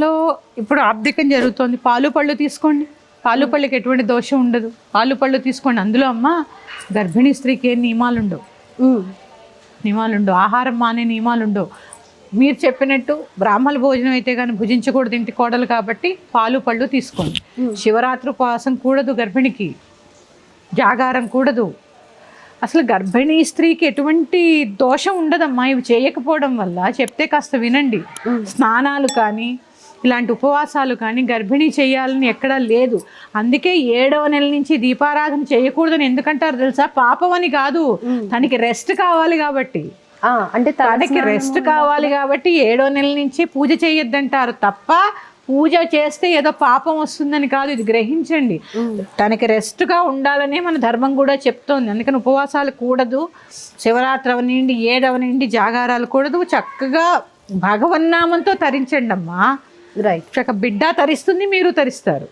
సమయంలో ఇప్పుడు ఆబ్దికం జరుగుతోంది. పాలు పళ్ళు తీసుకోండి. పాలు పళ్ళకి ఎటువంటి దోషం ఉండదు. పాలు పళ్ళు తీసుకోండి. అందులో అమ్మ గర్భిణీ స్త్రీకి ఏం నియమాలు ఉండవు ఉమ్. నియమాలు ఉండవు ఆహారం మానే నియమాలు ఉండవు మీరు చెప్పినట్టు బ్రాహ్మణ భోజనం అయితే కానీ భుజించకూడదు ఇంటి కోడలు కాబట్టి పాలు పళ్ళు తీసుకోండి శివరాత్రి ఉపవాసం కూడదు గర్భిణికి. జాగారం కూడదు. అసలు గర్భిణీ స్త్రీకి ఎటువంటి దోషం ఉండదమ్మా. ఇవి చేయకపోవడం వల్ల చెప్తే కాస్త వినండి. స్నానాలు కానీ ఇలాంటి ఉపవాసాలు కానీ గర్భిణీ చేయాలని ఎక్కడా లేదు. అందుకే ఏడవ నెల నుంచి దీపారాధన చేయకూడదని ఎందుకంటారు తెలుసా? పాపం అని కాదు. తనకి రెస్ట్ కావాలి కాబట్టి. అంటే తనకి రెస్ట్ కావాలి కాబట్టి ఏడో నెల నుంచి పూజ చేయొద్దంటారు తప్ప పూజ చేస్తే ఏదో పాపం వస్తుందని కాదు. ఇది గ్రహించండి. తనకి రెస్ట్గా ఉండాలనే మన ధర్మం కూడా చెప్తోంది. అందుకని ఉపవాసాలు కూడదు. శివరాత్రి అవనిండి ఏడవనిండి జాగారాలు కూడదు. చక్కగా భగవన్నామంతో తరించండి అమ్మా రైట్ చక్క బిడ్డ తరిస్తుంది మీరు తరిస్తారు.